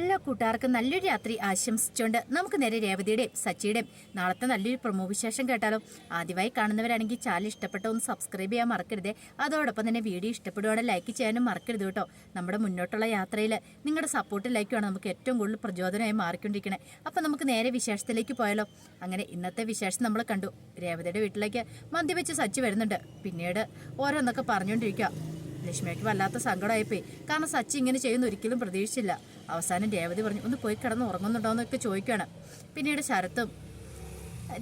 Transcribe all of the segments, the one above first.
എല്ലാ കൂട്ടുകാർക്കും നല്ലൊരു രാത്രി ആശംസിച്ചുകൊണ്ട് നമുക്ക് നേരെ രേവതിയുടെയും സച്ചിയുടെയും നാളത്തെ നല്ലൊരു പ്രൊമോ വിശേഷം കേട്ടാലോ. ആദ്യമായി കാണുന്നവരാണെങ്കിൽ ചാനൽ ഇഷ്ടപ്പെട്ട ഒന്ന് സബ്സ്ക്രൈബ് ചെയ്യാൻ മറക്കരുത്. അതോടൊപ്പം തന്നെ വീഡിയോ ഇഷ്ടപ്പെടുവാണെങ്കിൽ ലൈക്ക് ചെയ്യാനും മറക്കരുത് കേട്ടോ. നമ്മുടെ മുന്നോട്ടുള്ള യാത്രയിൽ നിങ്ങളുടെ സപ്പോർട്ട് ലൈക്കുമാണ് നമുക്ക് ഏറ്റവും കൂടുതൽ പ്രചോദനമായി മാറിക്കൊണ്ടിരിക്കണേ. അപ്പം നമുക്ക് നേരെ വിശേഷത്തിലേക്ക് പോയാലോ. അങ്ങനെ ഇന്നത്തെ വിശേഷം നമ്മൾ കണ്ടു. രേവതിയുടെ വീട്ടിലേക്ക് വെച്ച് സച്ചി വരുന്നുണ്ട്. പിന്നീട് ഓരോന്നൊക്കെ പറഞ്ഞുകൊണ്ടിരിക്കുക ലക്ഷ്മിക്ക് വല്ലാത്ത സങ്കടമായിപ്പോയി. കാരണം സച്ചി ഇങ്ങനെ ചെയ്യുന്ന ഒരിക്കലും പ്രതീക്ഷിച്ചില്ല. അവസാനം രേവതി പറഞ്ഞു ഒന്ന് പോയി കിടന്ന് ഉറങ്ങുന്നുണ്ടോ എന്നൊക്കെ ചോദിക്കുകയാണ് പിന്നീട് ശരത്തും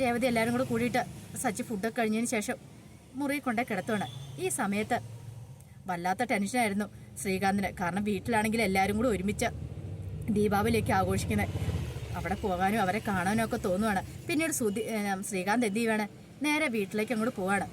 രേവതി എല്ലാവരും കൂടെ കൂടിയിട്ട് സച്ചി ഫുഡൊക്കെ കഴിഞ്ഞതിന് ശേഷം മുറി കൊണ്ടേ കിടത്തുവാണ്. ഈ സമയത്ത് വല്ലാത്ത ടെൻഷനായിരുന്നു ശ്രീകാന്തിന്. കാരണം വീട്ടിലാണെങ്കിൽ എല്ലാവരും കൂടെ ഒരുമിച്ച് ദീപാവലിയൊക്കെ ആഘോഷിക്കുന്നത്. അവിടെ പോകാനും അവരെ കാണാനും ഒക്കെ തോന്നുവാണ്. പിന്നീട് ശ്രീകാന്ത് എന്ത് ചെയ്യുവാണ്? നേരെ വീട്ടിലേക്ക് അങ്ങോട്ട് പോവാണ്.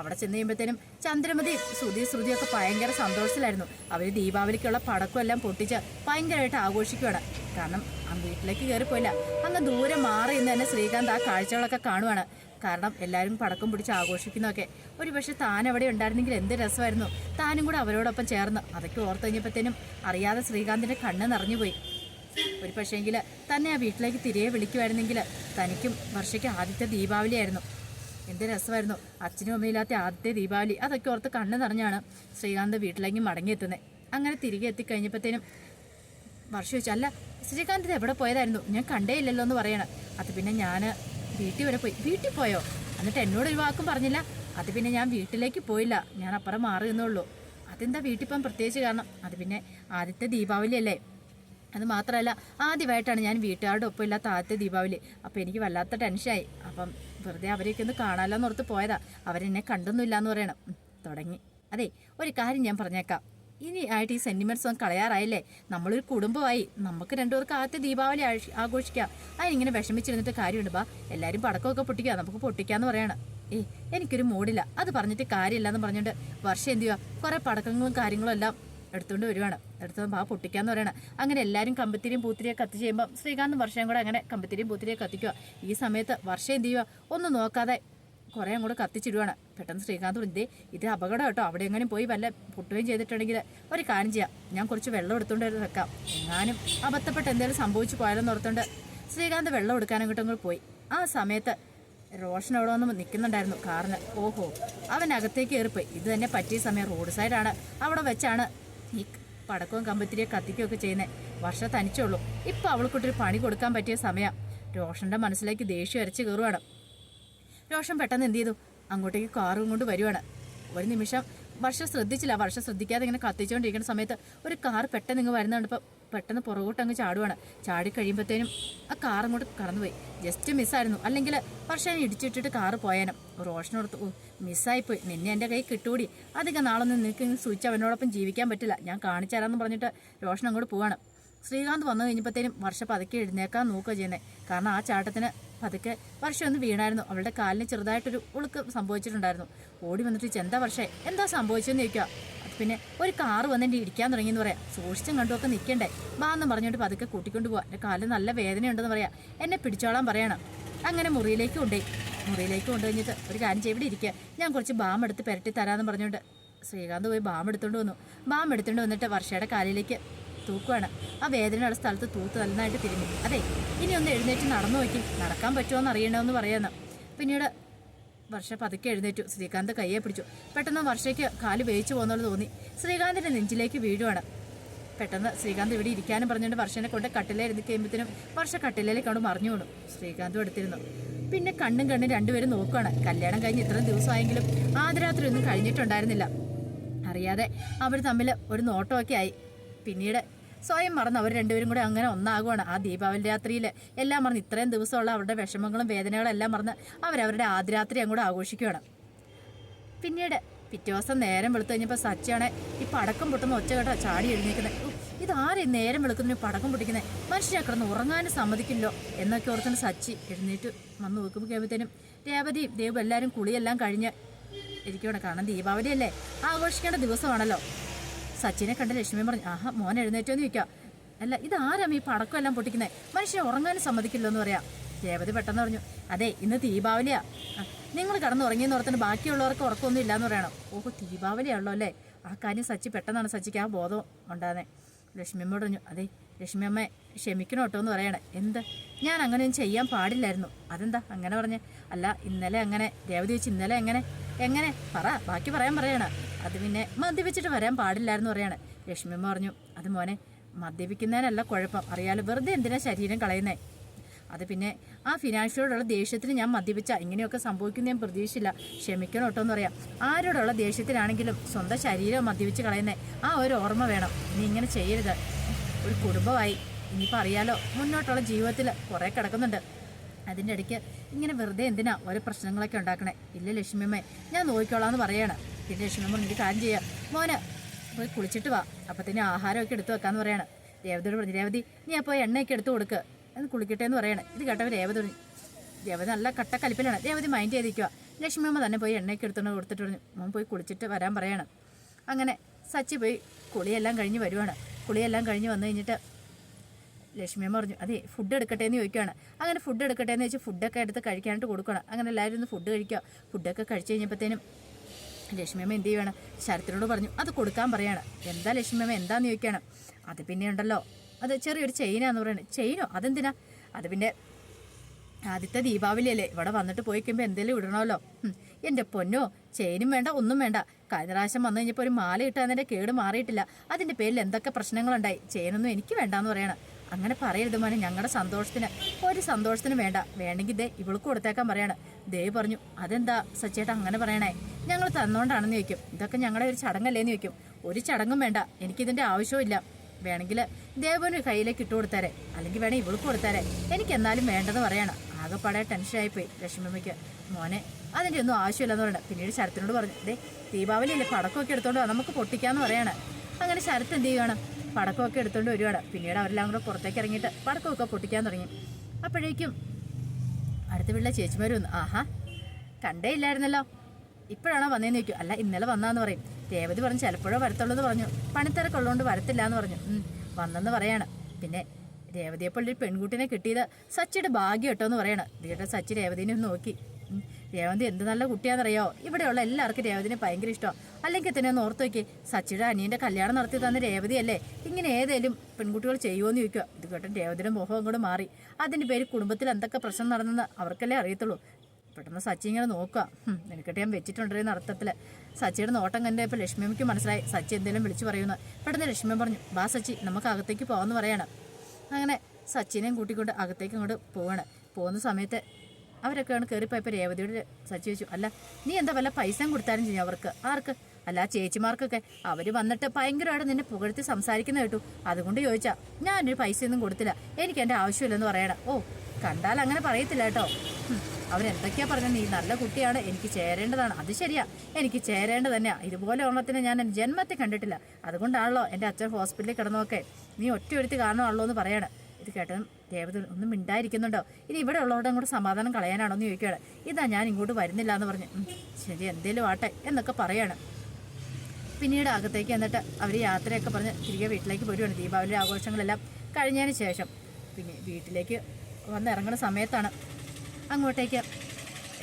അവിടെ ചെന്ന് കഴിയുമ്പോഴത്തേനും ചന്ദ്രമതി ശ്രുതി ശ്രുതിയൊക്കെ ഭയങ്കര സന്തോഷത്തിലായിരുന്നു. അവർ ദീപാവലിക്കുള്ള പടക്കം എല്ലാം പൊട്ടിച്ച് ഭയങ്കരമായിട്ട് ആഘോഷിക്കുകയാണ് കാരണം ആ വീട്ടിലേക്ക് കയറിപ്പോയില്ല അങ്ങ് ദൂരെ മാറി ഇന്ന് തന്നെ ശ്രീകാന്ത് ആ കാഴ്ചകളൊക്കെ കാണുവാണ്. കാരണം എല്ലാവരും പടക്കം പിടിച്ച് ആഘോഷിക്കുന്നതൊക്കെ. ഒരു പക്ഷെ താൻ അവിടെ ഉണ്ടായിരുന്നെങ്കിൽ എന്ത് രസമായിരുന്നു. താനും കൂടെ അവരോടൊപ്പം ചേർന്ന് അതൊക്കെ ഓർത്ത് കഴിഞ്ഞപ്പോഴത്തേനും അറിയാതെ ശ്രീകാന്തിന്റെ കണ്ണ് നിറഞ്ഞുപോയി. ഒരു പക്ഷേങ്കിൽ തന്നെ ആ വീട്ടിലേക്ക് തിരികെ വിളിക്കുമായിരുന്നെങ്കിൽ തനിക്കും വർഷയ്ക്ക് ആദ്യത്തെ ദീപാവലിയായിരുന്നു. എന്ത് രസമായിരുന്നു. അച്ഛനും അമ്മയില്ലാത്ത ആദ്യത്തെ ദീപാവലി. അതൊക്കെ ഓർത്ത് കണ്ണു നിറഞ്ഞാണ് ശ്രീകാന്ത് വീട്ടിലേക്ക് മടങ്ങിയെത്തുന്നത് അങ്ങനെ തിരികെ എത്തിക്കഴിഞ്ഞപ്പോഴത്തേനും വർഷം ചോദിച്ചു അല്ല ശ്രീകാന്ത് ഇത് എവിടെ പോയതായിരുന്നു? ഞാൻ കണ്ടേ ഇല്ലല്ലോ എന്ന് പറയണം. അത് പിന്നെ ഞാൻ വീട്ടിൽ വരെ പോയി. വീട്ടിൽ പോയോ? എന്നിട്ട് എന്നോട് ഒരു വാക്കും പറഞ്ഞില്ല. അത് പിന്നെ ഞാൻ വീട്ടിലേക്ക് പോയില്ല. ഞാൻ അപ്പുറം മാറി നിന്നുള്ളൂ. അതെന്താ വീട്ടിൽ പോകാൻ പ്രത്യേകിച്ച് കാരണം? അത് പിന്നെ ആദ്യത്തെ ദീപാവലി അല്ലേ അത് മാത്രമല്ല ആദ്യമായിട്ടാണ് ഞാൻ വീട്ടുകാരുടെ ഒപ്പം ഇല്ലാത്ത ആദ്യത്തെ ദീപാവലി. അപ്പോൾ എനിക്ക് വല്ലാത്ത ടെൻഷനായി. അപ്പം വെറുതെ അവരെയൊക്കെ ഒന്ന് കാണാമല്ലോ എന്നോർത്ത് പോയതാ. അവരെന്നെ കണ്ടൊന്നുമില്ല എന്ന് പറയണം തുടങ്ങി. അതെ ഒരു കാര്യം ഞാൻ പറഞ്ഞേക്കാം. ഇനി ആയിട്ട് ഈ സെന്റിമെന്റ്സ് ഒന്നും കളയാറായില്ലേ? നമ്മളൊരു കുടുംബമായി. നമുക്ക് രണ്ടുപേർക്ക് ആദ്യത്തെ ദീപാവലി ആഘോഷിക്കാം. അതിനിങ്ങനെ വിഷമിച്ചിരുന്നിട്ട് കാര്യമുണ്ട്. ബാ എല്ലാവരും പടക്കമൊക്കെ പൊട്ടിക്കുക. നമുക്ക് പൊട്ടിക്കാന്ന് പറയണം. ഏയ് എനിക്കൊരു മൂടില്ല. അത് പറഞ്ഞിട്ട് കാര്യമില്ല എന്ന് പറഞ്ഞുകൊണ്ട് വർഷം എന്തുവാ? ചെയ്യുക കുറേ പടക്കങ്ങളും കാര്യങ്ങളും എല്ലാം എടുത്തുകൊണ്ട് വരുവാണ്. എടുത്തുകൊണ്ട് ആ പൊട്ടിക്കാന്ന് പറയണം. അങ്ങനെ എല്ലാവരും കമ്പത്തിരിയും പൂത്തിരിയും കത്തിച്ച് ചെയ്യുമ്പോൾ ശ്രീകാന്തും വർഷയും കൂടെ അങ്ങനെ കമ്പത്തിരിയും പൂത്തിരിയും കത്തിക്കുക ഈ സമയത്ത് വർഷം എന്ത് ചെയ്യുക ഒന്നും നോക്കാതെ കുറേ അങ്ങോട്ട് കത്തിച്ചിടുവാണ്. പെട്ടെന്ന് ശ്രീകാന്ത് ഇതേ ഇത് അപകടം കേട്ടോ. അവിടെ എങ്ങനെയും പോയി വല്ല പൊട്ടുകയും ചെയ്തിട്ടുണ്ടെങ്കിൽ ഒരു കാര്യം ചെയ്യാം. ഞാൻ കുറച്ച് വെള്ളം എടുത്തുകൊണ്ട് വെക്കാം. എങ്ങാനും അബദ്ധപ്പെട്ട് എന്തെങ്കിലും സംഭവിച്ചു പോയാലെന്ന് ഓർത്തുകൊണ്ട് ശ്രീകാന്ത് വെള്ളം എടുക്കാനും അങ്ങോട്ടും പോയി. ആ സമയത്ത് റോഷൻ അവിടെ വന്ന് നിൽക്കുന്നുണ്ടായിരുന്നു കാറിന്. ഓഹോ അവൻ അകത്തേക്ക് ഏറിപ്പോയി ഇത് തന്നെ പറ്റിയ സമയം. റോഡ് സൈഡാണ്. അവിടെ വെച്ചാണ് ഈ പടക്കവും കമ്പത്തിരിയും കത്തിക്കുകയൊക്കെ ചെയ്യുന്നത് വർഷ തനിച്ചുള്ളൂ. ഇപ്പം അവൾക്കൊട്ടൊരു പണി കൊടുക്കാൻ പറ്റിയ സമയം. രോഷന്റെ മനസ്സിലേക്ക് ദേഷ്യം അരച്ച് കയറുവാണ്. രോഷൻ പെട്ടെന്ന് എന്ത് ചെയ്തു? അങ്ങോട്ടേക്ക് കാറും കൊണ്ട് വരുവാണ്. ഒരു നിമിഷം വർഷ ശ്രദ്ധിച്ചില്ല. വർഷ ശ്രദ്ധിക്കാതെ ഇങ്ങനെ കത്തിച്ചുകൊണ്ടിരിക്കുന്ന സമയത്ത് ഒരു കാർ പെട്ടെന്ന് ഇങ്ങ് വരുന്നുണ്ട്. ഇപ്പം പെട്ടെന്ന് പുറകോട്ട് അങ്ങ് ചാടുവാണ്. ചാടി കഴിയുമ്പോഴത്തേനും ആ കാർ അങ്ങോട്ട് കടന്നുപോയി. ജസ്റ്റ് മിസ്സായിരുന്നു അല്ലെങ്കിൽ വർഷം ഇടിച്ചിട്ടിട്ട് കാറ് പോയാനും. റോഷനോടത്ത് മിസ്സായിപ്പോയി നിന്നെ എന്റെ കൈ കിട്ടൂടി. അധികം നാളൊന്നും നിനക്ക് സൂചിച്ച് അവനോടൊപ്പം ജീവിക്കാൻ പറ്റില്ല. ഞാൻ കാണിച്ചു തരാമെന്ന് പറഞ്ഞിട്ട് റോഷൻ അങ്ങോട്ട് പോവാണ്. ശ്രീകാന്ത് വന്നു കഴിഞ്ഞപ്പോഴത്തേനും വർഷ പതുക്കെ എഴുന്നേക്കാൻ നോക്കുക ചെയ്യുന്നത് കാരണം ആ ചാട്ടത്തിന് പതുക്കെ വർഷം ഒന്ന് വീണായിരുന്നു. അവളുടെ കാലിന് ചെറുതായിട്ടൊരു ഉളുക്ക് സംഭവിച്ചിട്ടുണ്ടായിരുന്നു. ഓടി വന്നിട്ട് ചെന്താ വർഷേ? എന്താ സംഭവിച്ചെന്ന് ചോദിക്കുക. പിന്നെ ഒരു കാറ് വന്നിട്ട് ഇടിക്കാൻ തുടങ്ങിയെന്ന് പറയാം. സൂക്ഷിച്ചും കണ്ടുമൊക്കെ നിൽക്കണ്ടേ? ബാ എന്ന് പറഞ്ഞുകൊണ്ട് പതുക്കെ കൂട്ടിക്കൊണ്ട് പോവാം. എന്റെ കാലിൽ നല്ല വേദനയുണ്ടെന്ന് പറയാം. എന്നെ പിടിച്ചോളാൻ പറയണം. അങ്ങനെ മുറിയിലേക്ക് കൊണ്ടേ മുറിയിലേക്ക് കൊണ്ടുകഴിഞ്ഞിട്ട് ഒരു കാര്യം ചെയ്ത് ഇരിക്കുക ഞാൻ കുറച്ച് ബാം എടുത്ത് പുരട്ടി തരാമെന്ന് പറഞ്ഞുകൊണ്ട് ശ്രീകാന്ത് പോയി ബാം എടുത്തുകൊണ്ട് വന്നു. ബാം എടുത്തുകൊണ്ട് വന്നിട്ട് വർഷയുടെ കാലിലേക്ക് തൂക്കുവാണ്. ആ വേദനയുള്ള സ്ഥലത്ത് തൂത്ത് നന്നായിട്ട് തിരിഞ്ഞു അതെ ഇനി ഒന്ന് എഴുന്നേറ്റ് നടന്നു നോക്കി. നടക്കാൻ പറ്റുമോ എന്ന് അറിയണമെന്ന് പറയാന്ന്. പിന്നീട് വർഷ പതുക്കെ എഴുന്നേറ്റു. ശ്രീകാന്ത് കയ്യെ പിടിച്ചു. പെട്ടെന്ന് വർഷയ്ക്ക് കാൽ വേയിച്ചു പോകുന്നത് തോന്നി. ശ്രീകാന്തിന്റെ നെഞ്ചിലേക്ക് വീഴുവാണ്. പെട്ടെന്ന് ശ്രീകാന്ത് ഇവിടെ ഇരിക്കാനും പറഞ്ഞുകൊണ്ട് വർഷനെ കൊണ്ട് കട്ടിലേരുന്ന് കഴിയുമ്പോഴത്തേനും വർഷ കട്ടിലേക്ക് കണ്ടു മറിഞ്ഞു വീണു. ശ്രീകാന്തും എടുത്തിരുന്നു പിന്നെ കണ്ണും കണ്ണും രണ്ടുപേരും നോക്കുകയാണ് കല്യാണം കഴിഞ്ഞ് ഇത്രയും ദിവസമായെങ്കിലും ആദ്യരാത്രി ഒന്നും കഴിഞ്ഞിട്ടുണ്ടായിരുന്നില്ല. അറിയാതെ അവർ തമ്മിൽ ഒരു നോട്ടമൊക്കെ ആയി. പിന്നീട് സ്വയം മറന്ന് അവർ രണ്ടുപേരും കൂടെ അങ്ങനെ ഒന്നാകുവാണ് ആ ദീപാവലി രാത്രിയിൽ എല്ലാം മറന്ന് ഇത്രയും ദിവസമുള്ള അവരുടെ വിഷമങ്ങളും വേദനകളും എല്ലാം മറന്ന് അവരവരുടെ ആദ്യരാത്രി അങ്ങോട്ട് ആഘോഷിക്കുകയാണ് പിന്നീട് പിറ്റേ ദിവസം നേരം വെളുത്തു കഴിഞ്ഞപ്പോൾ സച്ചയാണെ ഈ പടക്കം പൊട്ടുന്ന ഒച്ച കേട്ടോ ചാടി എഴുന്നേക്കുന്നത് ഇതാരെ നേരം വെളുക്കുന്നതിന് പടക്കം പൊട്ടിക്കുന്നത് മനുഷ്യനെ കിടന്ന് ഉറങ്ങാനും സമ്മതിക്കില്ലോ എന്നൊക്കെ ഓർത്തുന്ന സച്ചി എഴുന്നേറ്റ് വന്ന് നോക്കുമ്പോൾ കഴിയുമ്പോഴത്തേനും രേവതിയും ദേവും എല്ലാവരും കുളിയെല്ലാം കഴിഞ്ഞ് ഇരിക്കണം കാരണം ദീപാവലി അല്ലേ ആഘോഷിക്കേണ്ട ദിവസമാണല്ലോ. സച്ചിനെ കണ്ട ലക്ഷ്മി പറഞ്ഞു ആഹാ മോൻ എഴുന്നേറ്റോന്ന് ചോദിക്കാം അല്ല ഇതാരാ ഈ പടക്കം എല്ലാം പൊട്ടിക്കുന്നത് മനുഷ്യനെ ഉറങ്ങാനും സമ്മതിക്കില്ല എന്ന് പറയാം. രേവതി പെട്ടെന്ന് പറഞ്ഞു അതെ ഇന്ന് ദീപാവലിയാ. നിങ്ങൾ കടന്നുറങ്ങിയെന്ന് ഓർത്തിന് ബാക്കിയുള്ളവർക്ക് ഉറക്കമൊന്നും ഇല്ലാന്ന് പറയണം. ഓഹോ ദീപാവലിയാണല്ലോ അല്ലേ? ആ കാര്യം സച്ചി പെട്ടെന്നാണ് സച്ചിക്ക് ആ ബോധം ഉണ്ടാകുന്നത് ലക്ഷ്മിയമ്മ പറഞ്ഞു അതെ ലക്ഷ്മിയമ്മ ക്ഷമിക്കണം കേട്ടോ എന്ന് പറയണേ. എന്ത്? ഞാൻ അങ്ങനെയൊന്നും ചെയ്യാൻ പാടില്ലായിരുന്നു. അതെന്താ? അങ്ങനെ പറഞ്ഞേ? അല്ല ഇന്നലെ അങ്ങനെ രേവതി വെച്ച് ഇന്നലെ എങ്ങനെ? എങ്ങനെ? പറ ബാക്കി പറയാൻ പറയണ. അത് പിന്നെ മദ്യപിച്ചിട്ട് വരാൻ പാടില്ലായിരുന്നു പറയാണ്. ലക്ഷ്മിയമ്മ പറഞ്ഞു അത് മോനെ മദ്യപിക്കുന്നതിനല്ല കുഴപ്പം. അറിയാലോ വെറുതെ എന്തിനാ ശരീരം കളയുന്നേ? അത് പിന്നെ ആ ഫിനാൻഷ്യലോടുള്ള ദേഷ്യത്തിന് ഞാൻ മദ്യപിച്ച. ഇങ്ങനെയൊക്കെ സംഭവിക്കുന്ന ഞാൻ പ്രതീക്ഷിച്ചില്ല. ക്ഷമിക്കണം കേട്ടോ എന്ന് പറയാം. ആരോടുള്ള ദേഷ്യത്തിനാണെങ്കിലും സ്വന്തം ശരീരം മദ്യപിച്ച് കളയുന്നേ. ആ ഒരു ഓർമ്മ വേണം. ഇനി ഇങ്ങനെ ചെയ്യരുത്. ഒരു കുടുംബമായി. ഇനിയിപ്പോൾ അറിയാലോ മുന്നോട്ടുള്ള ജീവിതത്തിൽ കുറേ കിടക്കുന്നുണ്ട്. അതിന്റെ ഇടയ്ക്ക് ഇങ്ങനെ വെറുതെ എന്തിനാ ഓരോ പ്രശ്നങ്ങളൊക്കെ ഉണ്ടാക്കണേ? ഇല്ല ലക്ഷ്മിയമ്മേ ഞാൻ നോക്കിക്കോളാം എന്ന് പറയാണ്. പിന്നെ ലക്ഷ്മിയമ്മ എനിക്ക് കാര്യം ചെയ്യാം. മോന് പോയി കുളിച്ചിട്ട് വാ. അപ്പത്തിന് ആഹാരമൊക്കെ എടുത്തു വെക്കാന്ന് പറയാണ്. രേവതിയോട് പറഞ്ഞു രേവതി നീ അപ്പോൾ എണ്ണയൊക്കെ എടുത്തു കൊടുക്ക്. എന്ന് കുളിക്കട്ടെ എന്ന് പറയണേ. ഇത് കേട്ടവർ രേവതി രേവതി നല്ല കട്ടക്കലിപ്പിലാണ് രേവതി മൈൻഡ് ചെയ്തിരിക്കുക ലക്ഷ്മിയമ്മ തന്നെ പോയി എണ്ണയൊക്കെ എടുത്തുകൊണ്ട് കൊടുത്തിട്ട് പറഞ്ഞു മോൻ പോയി കുളിച്ചിട്ട് വരാൻ പറയാണ്. അങ്ങനെ സച്ചി പോയി കുളിയെല്ലാം കഴിഞ്ഞ് വരുവാണ്. കുളിയെല്ലാം കഴിഞ്ഞ് വന്നു കഴിഞ്ഞിട്ട് ലക്ഷ്മിയമ്മ പറഞ്ഞു അതെ ഫുഡ് എടുക്കട്ടെ എന്ന് ചോദിക്കുകയാണ് അങ്ങനെ ഫുഡ് എടുക്കട്ടെ എന്ന് വെച്ച് ഫുഡൊക്കെ എടുത്ത് കഴിക്കാനായിട്ട് കൊടുക്കണം അങ്ങനെ എല്ലാവരും ഒന്ന് ഫുഡ് കഴിക്കുക. ഫുഡൊക്കെ കഴിച്ച് കഴിഞ്ഞപ്പോഴത്തേനും ലക്ഷ്മിയമ്മ എന്ത് ചെയ്യുകയാണ് ശരത്തിനോട് പറഞ്ഞു അത് കൊടുക്കാൻ പറയാണ്. എന്താ ലക്ഷ്മിയമ്മ എന്താന്ന് ചോദിക്കുകയാണ് അത് പിന്നെ ഉണ്ടല്ലോ. അത് ചെറിയൊരു ചെയിനാന്ന് പറയുന്നത് ചെയിനോ അതെന്തിനാ? അത് പിന്നെ ആദ്യത്തെ ദീപാവലി അല്ലേ ഇവിടെ വന്നിട്ട് പോയി കഴിയുമ്പോൾ എന്തെങ്കിലും ഇടണമല്ലോ. എന്റെ പൊന്നോ ചെയിനും വേണ്ട ഒന്നും വേണ്ട. കഴിഞ്ഞ പ്രാവശ്യം വന്നു കഴിഞ്ഞപ്പോൾ ഒരു മാല ഇട്ടതിന്റെ കേട് മാറിയിട്ടില്ല. അതിന്റെ പേരിൽ എന്തൊക്കെ പ്രശ്നങ്ങളുണ്ടായി? ചെയിനൊന്നും എനിക്ക് വേണ്ടാന്ന് പറയണം. അങ്ങനെ പറയരുത് മോനെ ഞങ്ങളുടെ സന്തോഷത്തിന് ഒരു സന്തോഷത്തിന് വേണ്ട. വേണമെങ്കിൽ ദേ ഇവൾക്ക് കൊടുത്തേക്കാൻ പറയാണ്. ദേ പറഞ്ഞു അതെന്താ സച്ചേട്ടാ അങ്ങനെ പറയണേ? ഞങ്ങൾ തന്നോണ്ടാണെന്ന് ചോദിക്കും. ഇതൊക്കെ ഞങ്ങളുടെ ഒരു ചടങ്ങല്ലേന്ന് ചോദിക്കും. ഒരു ചടങ്ങും വേണ്ട. എനിക്കിതിന്റെ ആവശ്യമില്ല വേണമെങ്കിൽ ദേവന് കയ്യിലേക്ക് ഇട്ട് കൊടുത്താരെ. അല്ലെങ്കിൽ വേണേ ഇവൾക്ക് കൊടുത്താരെ. എനിക്ക് എന്നാലും വേണ്ടെന്ന് പറയാണ്. ആകെപ്പാടെ ടെൻഷനായിപ്പോയി ലക്ഷ്മിമ്മയ്ക്ക് മോനെ അതിന്റെ ഒന്നും ആവശ്യമില്ലെന്ന് പറയണം പിന്നീട് ശരത്തിനോട് പറഞ്ഞു ദേ ദീപാവലി അല്ലേ പടക്കമൊക്കെ എടുത്തോണ്ട് നമുക്ക് പൊട്ടിക്കാന്ന് പറയാണ്. അങ്ങനെ ശരത്ത് എന്ത് ചെയ്യുകയാണ് പടക്കമൊക്കെ എടുത്തുകൊണ്ട് വരുവാണ്. പിന്നീട് അവരെല്ലാം കൂടെ പുറത്തേക്ക് ഇറങ്ങിയിട്ട് പടക്കമൊക്കെ പൊട്ടിക്കാൻ തുടങ്ങി. അപ്പോഴേക്കും അടുത്ത വീട്ടിലെ ചേച്ചിമാർ വന്നു. ആഹാ കണ്ടേ ഇല്ലായിരുന്നല്ലോ. ഇപ്പോഴാണോ വന്നേന്ന് ചോദിക്കും. അല്ല ഇന്നലെ വന്നാന്ന് പറയും. രേവതി പറഞ്ഞു ചിലപ്പോഴോ വരത്തുള്ളൂ എന്ന് പറഞ്ഞു. പണിത്തിരക്കുള്ളതുകൊണ്ട് വരത്തില്ല എന്ന് പറഞ്ഞു. വന്നെന്ന് പറയാണ്. പിന്നെ രേവതിയെപ്പോഴൊരു പെൺകുട്ടിനെ കിട്ടിയത് സച്ചിയുടെ ഭാഗ്യം കേട്ടോ എന്ന് പറയണം. ഇതിട്ട് സച്ചി രേവതിനെ ഒന്ന് നോക്കി. രേവതി എന്ത് നല്ല കുട്ടിയാണെന്നറിയോ? ഇവിടെയുള്ള എല്ലാവർക്കും രേവതിനെ ഭയങ്കര ഇഷ്ടമാണ് അല്ലെങ്കിൽ തന്നെ ഒന്ന് ഓർത്ത് നോക്കി സച്ചിയുടെ അനിയന്റെ കല്യാണം നടത്തി തന്ന രേവതിയല്ലേ? ഇങ്ങനെ ഏതേലും പെൺകുട്ടികൾ ചെയ്യുമെന്ന് ചോദിക്കുക. ഇത് കേട്ടോ രേവതിയുടെ മുഖം അങ്ങോട്ട് മാറി. അതിന്റെ പേര് കുടുംബത്തിൽ എന്തൊക്കെ പ്രശ്നം നടന്നെന്ന് അവർക്കല്ലേ അറിയത്തുള്ളൂ. പെട്ടെന്ന് സച്ചി ഇങ്ങനെ നോക്കുക. എനിക്കിട്ട് ഞാൻ വെച്ചിട്ടുണ്ടെന്ന് അർത്ഥത്തിൽ സച്ചിയുടെ നോട്ടം കണ്ടപ്പോൾ ലക്ഷ്മിയമ്മയ്ക്ക് മനസ്സിലായി. സച്ചി എന്തെങ്കിലും വിളിച്ചു പറയുമെന്ന് പെട്ടെന്ന് ലക്ഷ്മി പറഞ്ഞു ബാ സച്ചി നമുക്ക് അകത്തേക്ക് പോകാമെന്ന് പറയാണ്. അങ്ങനെ സച്ചിനെയും കൂട്ടിക്കൊണ്ട് അകത്തേക്ക് അങ്ങോട്ട് പോവാണ്. പോകുന്ന സമയത്ത് അവരൊക്കെയാണ് കയറിപ്പോയപ്പോൾ രേവതിയോട് സച്ചി ചോദിച്ചു അല്ല നീ എന്താ വല്ല പൈസയും കൊടുത്താലും ചെയ്യും അവർക്ക്? ആർക്ക്? അല്ല ചേച്ചിമാർക്കൊക്കെ. അവർ വന്നിട്ട് ഭയങ്കരമായിട്ട് നിന്നെ പുകഴ്ത്തി സംസാരിക്കുന്ന കേട്ടു. അതുകൊണ്ട് ചോദിച്ചാ ഞാനൊരു പൈസയൊന്നും കൊടുത്തില്ല. എനിക്ക് എന്റെ ആവശ്യമില്ലെന്ന് പറയണം. ഓ കണ്ടാൽ അങ്ങനെ പറയത്തില്ല കേട്ടോ. അവരെന്തൊക്കെയാ പറഞ്ഞത്? നീ നല്ല കുട്ടിയാണ്. എനിക്ക് ചേരേണ്ടതാണ്. അത് ശരിയാ. എനിക്ക് ചേരേണ്ടത് തന്നെയാ. ഇതുപോലെ ഓണത്തിന് ഞാൻ എന്റെ ജന്മത്തിൽ കണ്ടിട്ടില്ല. അതുകൊണ്ടാണല്ലോ എന്റെ അച്ഛൻ ഹോസ്പിറ്റലിൽ കിടന്നൊക്കെ നീ ഒറ്റ ഒരുത്തി കാരണമാണല്ലോ എന്ന് പറയാണ്. ഇത് കേട്ടതും ദേവത ഒന്നും മിണ്ടായിരിക്കുന്നുണ്ടോ? ഇനി ഇവിടെ ഉള്ളവരുടെ കൂടെ സമാധാനം കളയാനാണോ എന്ന് ചോദിക്കുകയാണ്. ഇതാ ഞാൻ ഇങ്ങോട്ട് വരുന്നില്ല എന്ന് പറഞ്ഞു ശരി എന്തേലും ആട്ടെ എന്നൊക്കെ പറയാണ്. പിന്നീട് അകത്തേക്ക് എന്നിട്ട് അവർ യാത്രയൊക്കെ പറഞ്ഞ് തിരികെ വീട്ടിലേക്ക് വരുവാണ് ദീപാവലി ആഘോഷങ്ങളെല്ലാം കഴിഞ്ഞതിന് ശേഷം പിന്നെ വീട്ടിലേക്ക് വന്ന് ഇറങ്ങുന്ന സമയത്താണ് അങ്ങോട്ടേക്ക്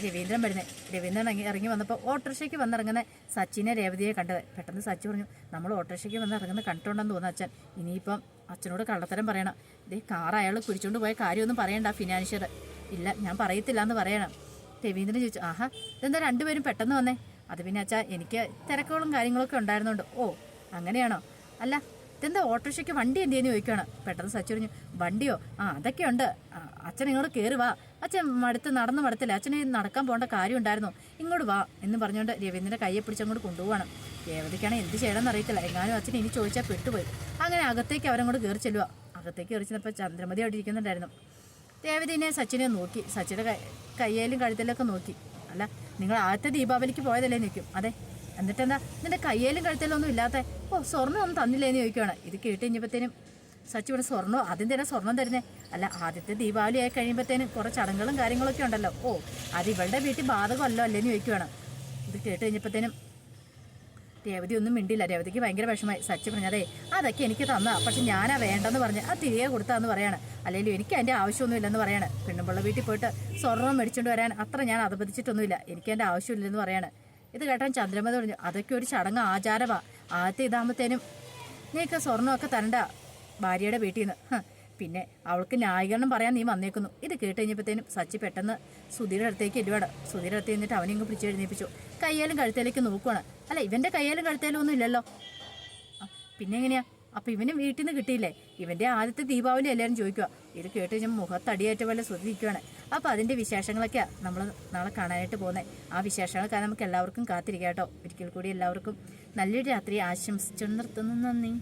രവീന്ദ്രൻ വരുന്നത്. രവീന്ദ്രൻ ഇറങ്ങി ഇറങ്ങി വന്നപ്പോൾ ഓട്ടോറിക്ഷയ്ക്ക് വന്നിറങ്ങുന്ന സച്ചിനെ രേവതിയെ കണ്ടത്. പെട്ടെന്ന് സച്ചി പറഞ്ഞു നമ്മൾ ഓട്ടോറിക്ഷയ്ക്ക് വന്ന് ഇറങ്ങുന്ന കണ്ടിട്ടുണ്ടെന്ന് തോന്നുന്നു അച്ഛൻ. ഇനിയിപ്പം അച്ഛനോട് കള്ളത്തരം പറയണം. ഇതേ കാർ അയാൾ കുടിച്ചുകൊണ്ട് പോയ കാര്യമൊന്നും പറയണ്ട ഫിനാൻഷ്യർ ഇല്ല ഞാൻ പറയത്തില്ല എന്ന് പറയണം. രവീന്ദ്രൻ ചോദിച്ചു ആഹാ ഇതെന്താ രണ്ടുപേരും പെട്ടെന്ന് വന്നേ? അത് പിന്നെ അച്ഛാ എനിക്ക് തിരക്കുകളും കാര്യങ്ങളൊക്കെ ഉണ്ടായിരുന്നുണ്ട്. ഓ അങ്ങനെയാണോ? അല്ല ഇതെന്താ ഓട്ടോറിക്ഷയ്ക്ക് വണ്ടി എന്തേന്ന് ചോദിക്കുകയാണ്. പെട്ടെന്ന് സച്ചു പറഞ്ഞു വണ്ടിയോ? ആ അതൊക്കെ ഉണ്ട് അച്ഛൻ ഇങ്ങോട്ട് കയറി വാ. അച്ഛൻ മടുത്ത് നടന്ന് മടുത്തില്ല. അച്ഛനെ നടക്കാൻ പോകേണ്ട കാര്യം ഉണ്ടായിരുന്നു. ഇങ്ങോട്ട് വാ എന്ന് പറഞ്ഞുകൊണ്ട് രവീന്ദ്രന്റെ കയ്യെ പിടിച്ച് അങ്ങോട്ട് കൊണ്ടുപോകണം രേവതിക്കാണ് എന്ത് ചെയ്യണമെന്ന് അറിയത്തില്ല. എങ്ങാനും അച്ഛൻ ഇനി ചോദിച്ചാൽ പെട്ടുപോയി. അങ്ങനെ അകത്തേക്ക് അവരങ്ങോട്ട് കയറി ചെല്ലുക അകത്തേക്ക് കയറി ചെന്നപ്പോൾ ചന്ദ്രമതി അവിടെ ഇരിക്കുന്നുണ്ടായിരുന്നു. രേവതിനെ സച്ചിനെ നോക്കി. സച്ചിന്റെ കൈ കയ്യേലും കഴുത്തിലൊക്കെ നോക്കി. അല്ല നിങ്ങൾ ആദ്യത്തെ ദീപാവലിക്ക് പോയതല്ലേ? നിൽക്കും അതെ. എന്നിട്ടെന്താ? നിന്റെ കയ്യേലും കഴുത്തേലും ഒന്നും ഇല്ലാത്ത ഓ സ്വർണം ഒന്നും തന്നില്ലേന്ന് ചോദിക്കുകയാണ് ഇത് കേട്ട് കഴിഞ്ഞപ്പോഴത്തേനും സച്ചി ഇവിടെ സ്വർണം ആദ്യം തന്നെ സ്വർണം തരുന്നേ. അല്ല ആദ്യത്തെ ദീപാവലി ആയി കഴിയുമ്പോഴത്തേനും കുറച്ച് ചടങ്ങുകളും കാര്യങ്ങളൊക്കെ ഉണ്ടല്ലോ. ഓ അത് ഇവളുടെ വീട്ടിൽ ബാധകമല്ലോ അല്ലേന്ന് ചോദിക്കുകയാണ് ഇത് കേട്ട് കഴിഞ്ഞപ്പോഴത്തേനും രേവതി ഒന്നും മിണ്ടില്ല രേവതിക്ക് ഭയങ്കര വിഷമായി സച്ചി പറഞ്ഞതേ അതൊക്കെ എനിക്ക് തന്നാ. പക്ഷെ ഞാനാ വേണ്ടെന്ന് പറഞ്ഞ് അത് തിരികെ കൊടുത്താന്ന് പറയാണ്. അല്ലെങ്കിൽ എനിക്ക് അതിന്റെ ആവശ്യമൊന്നുമില്ലെന്ന് പറയാണ്. പെണ്ണുമ്പിള്ള വീട്ടിൽ പോയിട്ട് സ്വർണം മേടിച്ചുകൊണ്ട് വരാൻ അത്ര ഞാൻ അതപതിച്ചിട്ടൊന്നുമില്ല എനിക്ക് അതിന്റെ ആവശ്യമില്ലെന്ന് പറയാണ്. ഇത് കേട്ടാൻ ചന്ദ്രമതി പറഞ്ഞു അതൊക്കെ ഒരു ചടങ്ങ് ആചാരമാ. ആദ്യത്തെ ഇതാകുമ്പോഴത്തേനും നീക്ക് സ്വർണമൊക്കെ തരണ്ട ഭാര്യയുടെ വീട്ടിൽ നിന്ന് പിന്നെ അവൾക്ക് ന്യായീകരണം പറയാൻ നീ വന്നേക്കുന്നു. ഇത് കേട്ട് കഴിഞ്ഞപ്പോഴത്തേനും സച്ചി പെട്ടെന്ന് സുധീരുടെ അടുത്തേക്ക് ഇടുവാണ്. സുധീരുടെ അടുത്ത് നിന്നിട്ട് അവനെ ഇങ്ങ് പിടിച്ച് എഴുന്നേപ്പിച്ചു. കയ്യാലും കഴുത്തേലേക്ക് നോക്കുവാണ്. അല്ല ഇവന്റെ കയ്യാലും കഴുത്തേലും ഒന്നും ഇല്ലല്ലോ. പിന്നെ എങ്ങനെയാ? അപ്പൊ ഇവന് വീട്ടിൽ നിന്ന് കിട്ടിയില്ലേ? ഇവന്റെ ആദ്യത്തെ ദീപാവലി എല്ലാവരും ചോദിക്കുക ഇത് കേട്ട് കഴിഞ്ഞാൽ മുഖത്തടിയേറ്റ പോലെ ശ്രദ്ധിക്കുകയാണ് അപ്പൊ അതിന്റെ വിശേഷങ്ങളൊക്കെയാണ് നമ്മൾ നാളെ കാണാനായിട്ട് പോകുന്നത് ആ വിശേഷങ്ങളൊക്കെ നമുക്ക് എല്ലാവർക്കും കാത്തിരിക്കാം കേട്ടോ. ഒരിക്കൽ കൂടി എല്ലാവർക്കും നല്ലൊരു രാത്രി ആശംസിച്ചു നിർത്തുന്നു. നന്ദി.